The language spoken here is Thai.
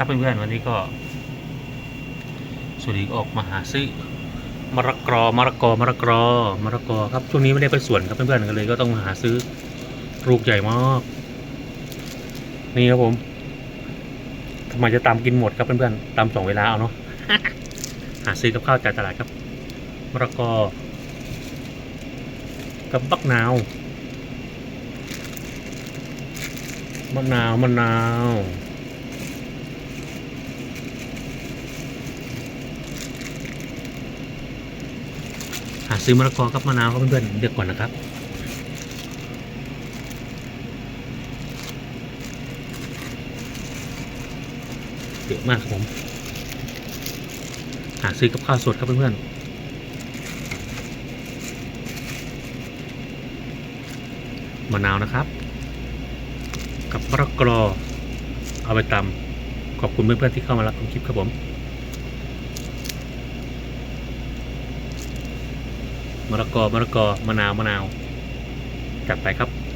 ครับเพื่อนๆวันนี้ก็สวัสดีออกมาหาซื้อมะระกอมะระกอมะระกอมะระกอครับช่วงนี้ไม่ได้ไปสวนครับเพื่อนๆก็เลยก็ต้องหาซื้อลูกใหญ่มากนี่ครับผมทำไมจะตามกินหมดครับเพื่อนๆตามสองเวลาเอาเนาะหาซื้อกับข้าวจากตลาดครับมะระกอ กับบักนาวมะนาวมะนาว หาซื้อมะละกอกับมะนาวครับเพื่อนๆเดี๋ยวก่อนนะครับเยอะมากครับผมหาซื้อกับข้าวสดครับเพื่อนๆมะนาวนะครับ กับมะละกอเอาไปตำขอบคุณเพื่อนๆที่เข้ามารับชมคลิปครับผม มะละกอมะละกอมะนาวมะนาวจัดไปครับ